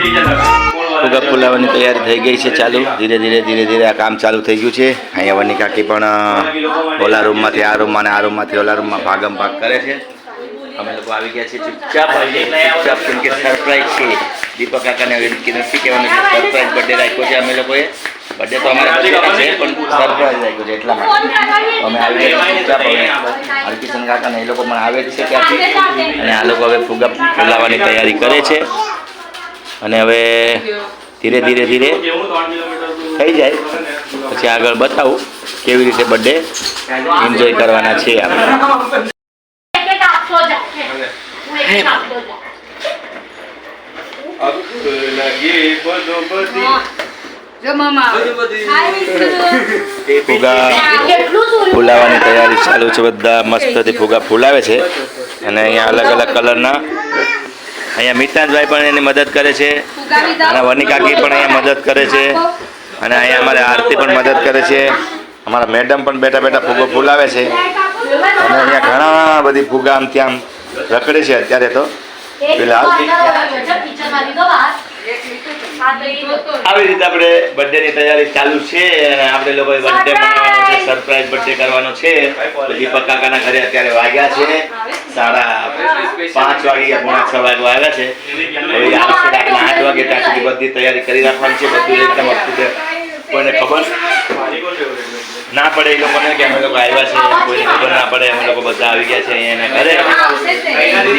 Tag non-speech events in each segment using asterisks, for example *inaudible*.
ફુગા ફુલાવાની તૈયારી થઈ ગઈ છે ચાલુ. ધીરે ધીરે ધીરે ધીરે આ કામ ચાલુ થઈ ગયું છે. અહીંયા વની કાકી પણ ઓલા રૂમમાંથી, આ રૂમમાં અને આ રૂમમાંથી ઓલા રૂમમાં ભાગમ ભાગ કરે છે. અમે લોકો આવી ગયા છીએ ચૂપચાપ. ચૂપચાપ કેમ કે સરપ્રાઈઝ છે. દીપક કાકાને કે નથી કહેવાનું સરપ્રાઈઝ બર્થડે રાખ્યો છે અમે લોકોએ. બર્થડે તો અમારે છે, પણ સરપ્રાઈઝ રાખ્યો છે એટલા માટે. અમે આવી ગયા ચૂપચાપ હવે. હરકિશન કાકાને એ લોકો પણ આવે જ છે ત્યાંથી અને આ લોકો હવે ફુગા ફુલાવાની તૈયારી કરે છે. અને હવે ધીરે ધીરે ધીરે થઈ જાય. પછી આગળ બતાવું કેવી રીતે બર્થડે એન્જોય કરવાના છે આપણે. ફુગા ફુલાવાની તૈયારી ચાલુ છે. બધા મસ્તથી ફુગા ફુલાવે છે. અને અહીંયા અલગ અલગ કલરના અહીંયા મિતાજભાઈ પણ એની મદદ કરે છે. અને વનિકાકી પણ અહીંયા મદદ કરે છે. અને અહીંયા અમારે આરતી પણ મદદ કરે છે. અમારા મેડમ પણ બેઠા બેઠા ફૂગો ફૂલાવે છે. અને અહીંયા ઘણા બધી ફૂગા આમ ત્યાં રખડે છે અત્યારે તો. ફિલહાલ આવી રીતે આપણે બર્થડે ની તૈયારી ચાલુ છે અને આપણે લોકો બર્થડે મનાવવાનો છે સરપ્રાઈઝ બર્થડે કરવાનો છે. દીપક કાકાના ઘરે અત્યારે વાગ્યા છે. સાડા પાંચ વાગે પોણા છ વાગે આવ્યા છે. હવે આવશે રાતના આઠ વાગે ત્યાં સુધી બધી તૈયારી કરી રાખવાની છે. બધું એકદમ અપ ટુ ડેટ કોઈને ખબર? ના પડે એ લોકોને કે અમે લોકો આવ્યા છે કોઈને ખબર ના પડે અમે લોકો બધા આવી ગયા છે એના ઘરે.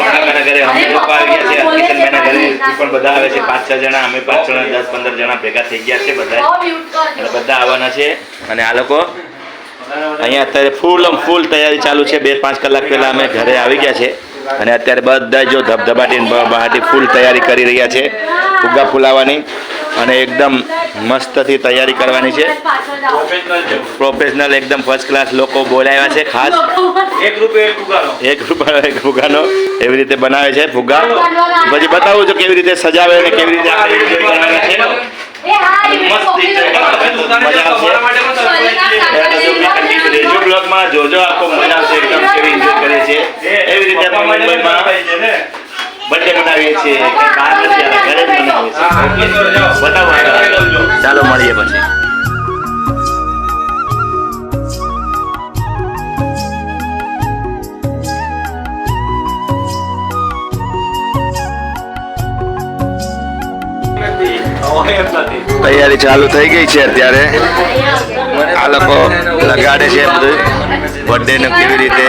કાકાના ઘરે અમે લોકો આવી ગયા છે કિશનભાઈના ઘરે. પણ. બધા આવે છે પાંચ છ જણા અમે પાંચ જણા દસ પંદર જણા ભેગા થઈ ગયા છે બધા અને બધા આવવાના છે. અને આ લોકો અહીંયા અત્યારે ફૂલ ફૂલ તૈયારી ચાલુ છે. બે પાંચ કલાક પહેલા અમે ઘરે આવી ગયા છે. અને અત્યારે બધા જો ધબધબાટી બહાટી ફૂલ તૈયારી કરી રહ્યા છે. ફુગ્ગા ફુલાવાની. અને એકદમ મસ્તથી તૈયારી કરવાની છે. પ્રોફેશનલ એકદમ ફર્સ્ટ ક્લાસ લોકો બોલાવ્યા છે ખાસ. એક રૂપિયો એક ફુગાનો. એક રૂપિયા એક ફુગાનો. એવી રીતે બનાવે છે ફુગ્ગા પછી બતાવું છું કેવી રીતે સજાવે અને કેવી રીતે. મજા આવશે રેજો બ્લોગમાં જોજો આખો મજા આવશે એકદમ કેવી enjoy કરીએ છીએ એવી રીતે આપણે મુંબઈમાં બર્થડે છીએ બહાર નથી ઘરે જ મનાવીએ છીએ બતાવો ચાલો મળીએ પછી. તૈયારી ચાલુ થઈ ગઈ છે અત્યારે. આ લોકો લગાડે છે બધું. બર્થડે ને કેવી રીતે?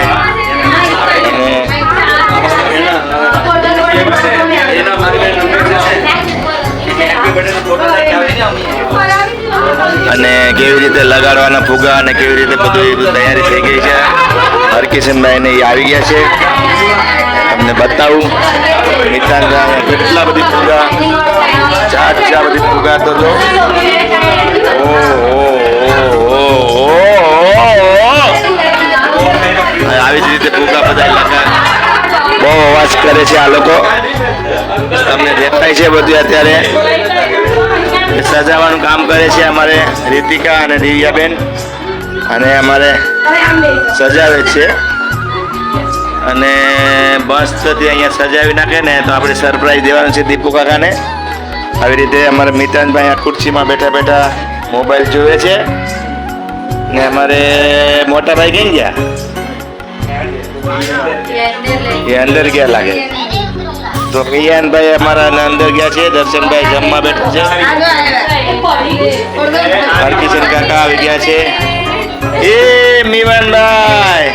અને કેવી રીતે લગાડવાના ફુગા અને કેવી રીતે બધું એ તૈયારી થઈ ગઈ છે. હરકિશનભાઈ ને ઈ આવી ગયા છે. તમને બતાવું, મિતાનભાઈ કેટલા બધી ફુગા, ચાર ચાર બધી ફુગા તો જો. આવી જ રીતે ફુગા બધા લગા બહુ અવાજ કરે છે આ લોકો. તમને દેખાય છે બધું અત્યારે. સજાવાનું કામ કરે છે અમારે રીતિકા અને દિવ્યાબેન. અને અમારે સજાવે છે. અને બસ તો તે અહીંયા સજાવી નાખે ને તો આપણે સરપ્રાઈઝ દેવાનું છે દીપુ કાકાને. આવી રીતે અમારા મિતાનભાઈ આ ખુરશીમાં બેઠા બેઠા મોબાઈલ જોવે છે. ને અમારે મોટા ભાઈ કેમ ગયા? એ અંદર ગયા લાગે. તો કિયાનભાઈ અમારા અંદર ગયા છે. દર્શનભાઈ જમવા બેઠા છે. હરકિશન કાકા આવી ગયા છે. એ મીવાનભાઈ.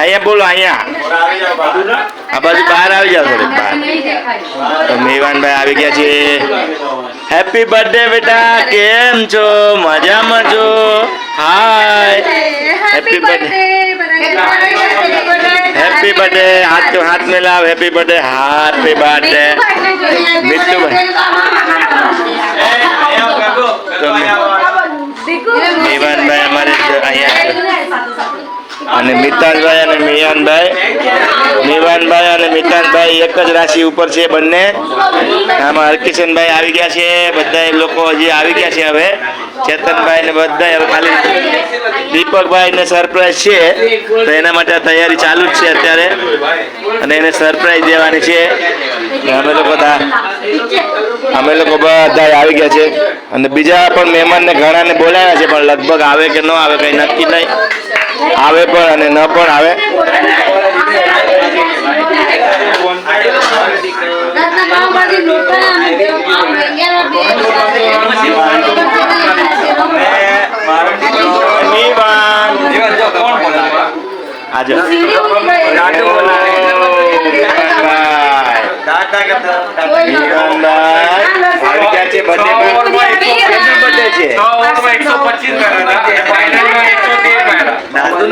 અહીંયા બોલો અહીંયા. આ બાજુ બહાર આવી જાવ થોડીક બહાર. તો મેવાનભાઈ આવી ગયા છે. હેપી બર્થડે બેટા કેમ છો? મજામાં છો? Hi happy birthday happy birthday હાથ તો હાથ મિલાવ. Happy birthday happy birthday Mevanbhai અમારે અહીંયા અને મિતાનભાઈ અને મિયાનભાઈ. મિવાનભાઈ અને મિતાનભાઈ એક જ રાશિ ઉપર છે બંને. આમાં હરકિશનભાઈ આવી ગયા છે. બધા લોકો હજી આવી ગયા છે હવે. ચેતનભાઈ ને બધા ખાલી દીપકભાઈ ને સરપ્રાઈઝ છે. તો એના માટે તૈયારી ચાલુ જ છે અત્યારે. અને એને સરપ્રાઈઝ દેવાની છે. અમે લોકો અમે લોકો બધા આવી ગયા છે. અને બીજા પણ મહેમાનને ઘણાને બોલાવ્યા છે, પણ લગભગ આવે કે ન આવે કઈ નક્કી નહીં. આવે પણ અને ન પણ આવે. આજે. નો.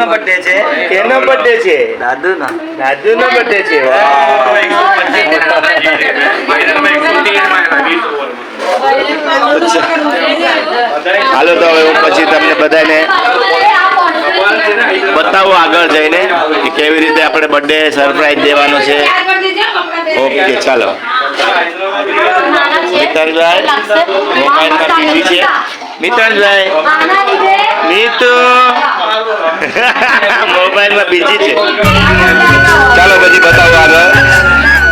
બર્થડે છે એનો બર્થડે છે. દાદુ નો દાદુ દાદુનો દાદુનો. બર્થડે છે. વાહ. હાલો તો હવે હું પછી તમને બધાને બતાવો આગળ જઈને કે કેવી રીતે આપણે બર્થડે સરપ્રાઈઝ દેવાનો છે. ઓકે ચાલો. મિતાનભાઈ *laughs* મોબાઈલમાં બીજી છે. મિતાનભાઈ નીતુ મોબાઈલમાં બીજી છે. ચાલો, પછી બતાવો આગળ.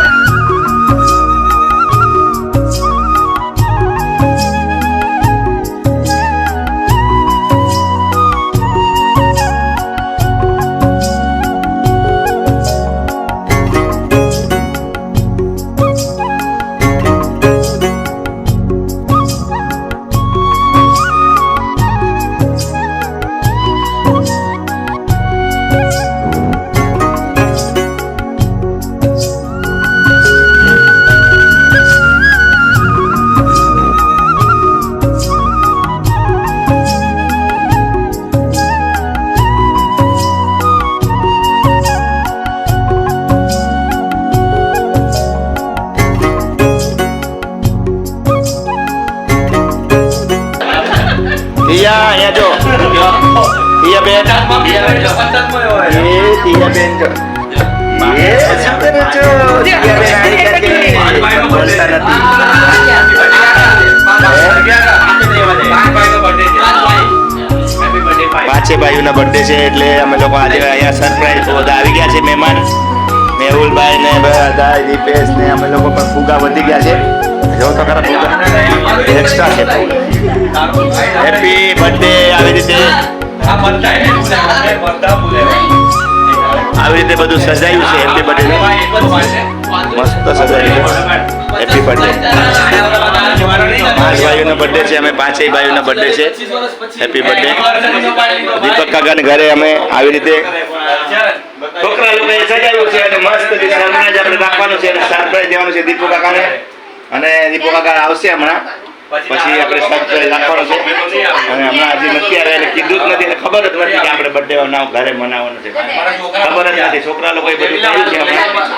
તિયા અહીંયા જો. તિયા બેન. એ તિયા બેન જો. એ શું કરો છો. તિયા બેન બોલતા નથી. પાંચે ભાઈઓના બર્થડે છે એટલે અમે લોકો આજે અહીંયા સરપ્રાઈઝ બધા આવી ગયા છે મહેમાન. મેહુલભાઈ ને બધા દીપેશ ને અમે લોકો પણ ફુગા વધી ગયા છે. જો તો ખરા ફુગા એક્સ્ટ્રા છે. હેપી બર્થડે આવી રીતે આવી રીતે બધું સજાયું છે. હેપી બર્થડે મસ્ત સજાયું છે. હેપી બર્થડે પાંચ ભાઈઓનો બર્થડે છે. અમે પાંચેય ભાઈઓનો બર્થડે છે. હેપી બર્થડે દીપક કાકાને ઘરે અમે આવી રીતે સજાવ્યું છે અને મસ્ત સરપ્રાઈઝ આપણે છે અને સરપ્રાઈઝ અને દીપુ કાકા આવશે હમણાં. પછી આપણે સરપ્રાઈઝ રાખવાનું છે. અને હમણાં હજી નથી આવ્યા એટલે કીધું જ નથી. અને ખબર જ નથી કે આપણે બર્થડે નાવ ઘરે મનાવવાનું છે. ખબર જ નથી. છોકરા લોકોએ બધું કર્યું છે.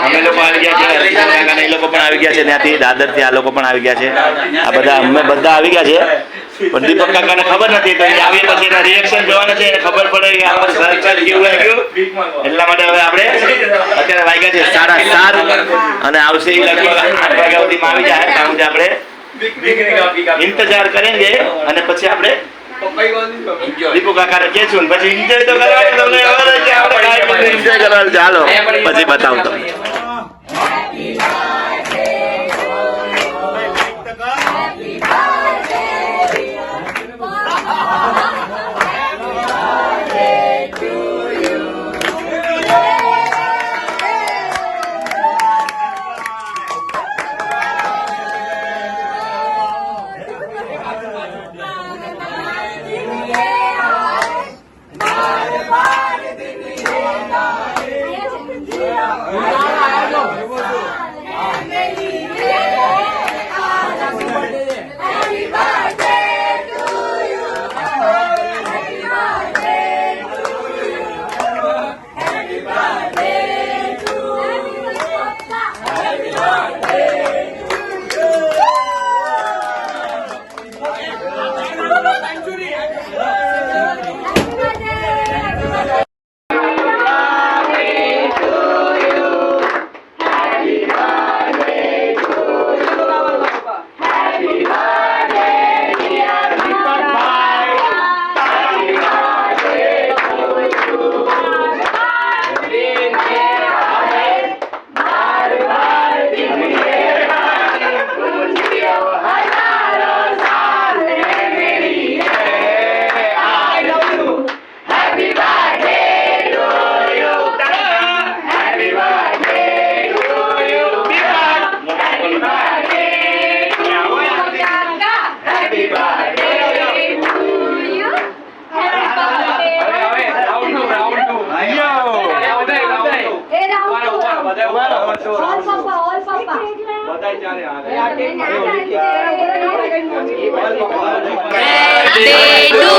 અમે લોકો આવી ગયા છે એ લોકો પણ આવી ગયા છે ત્યાંથી દાદરથી આ લોકો પણ આવી ગયા છે. આ બધા અમે બધા આવી ગયા છે. પણ દીપક કાકાને ખબર નથી. તો એ પછી એના રિએક્શન જોવાના છે. એને ખબર પડે કે આપણે સરપ્રાઈઝ કેવું લાગ્યું. એટલા માટે હવે આપણે અત્યારે વાગ્યા છે સાડા સાત. અને આવશે લગભગ આઠ વાગ્યા સુધીમાં આવી જાય. ત્યાં સુધી આપણે. ઇંતજાર કરેંગે અને પછી આપણે દીપુ કાકા કે છું પછી એન્જોય તો કરવાનું તમને ખબર છે આપણે કરવાનું છે. પછી બતાવું તમને. Yeah. they do.